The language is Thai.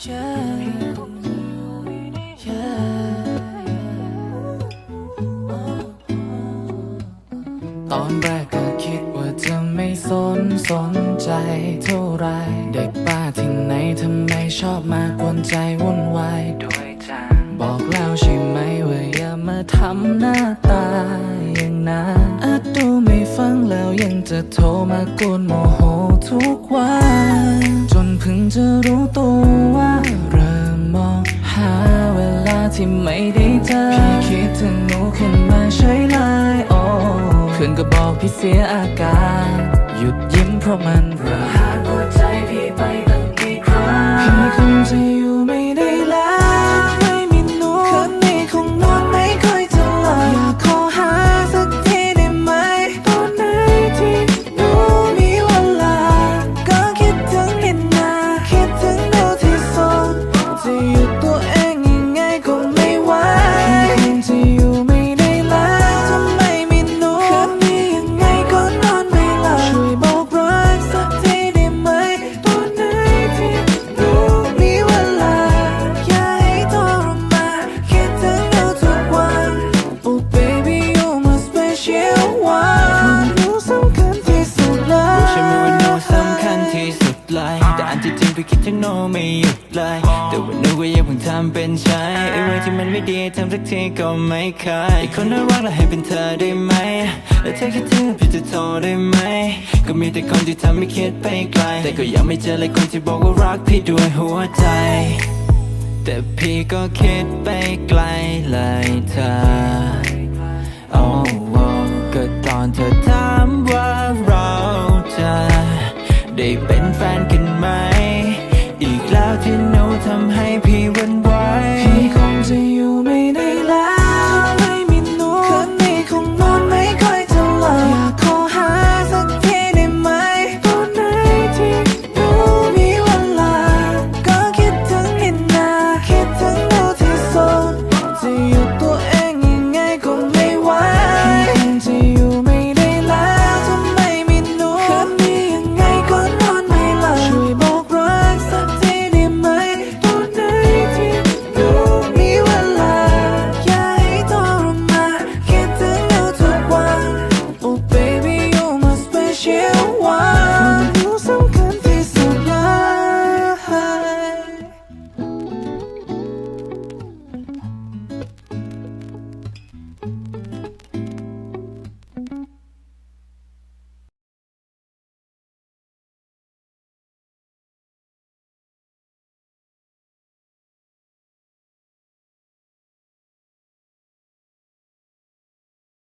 ตอนแรกก็คิดว่าจะไม่สนสนใจเท่าไร เด็กป้าที่ไหนทำไมชอบมากวนใจวุ่นวายด้วยจังบอกแล้วใช่ไหมว่าอย่ามาทำหน้าตาอย่างนั้น ยังจะโทรมากวนโมโหทุกวัน จนเพิ่งจะรู้ตัวว่าเริ่มมองหาเวลาที่ไม่ได้เจอพี่คิดถึงหนูขึ้นมาใช้ไลน์โอ้เพื่อนก็บอกพี่เสียอาการ หยุดยิ้มเพราะมันระหายหัวใจพี่ไป ไม่หยุดเลย แต่ว่าหนูก็ยังเพิ่งทำเป็นใช้ไอ้เรื่องที่มันไม่ดีทำสักทีก็ไม่เคยไอ้คนน่ารักแล้วให้เป็นเธอได้ไหม แล้วเธอคิดถึงพี่จะโทรได้ไหม ก็มีแต่คนที่ทำให้คิดไปไกล แต่ก็ยังไม่เจอเลยคนที่บอกว่ารักพี่ด้วยหัวใจ แต่พี่ก็คิดไปไกลเลยเธอโอ้โอ้ก็ตอนเธอ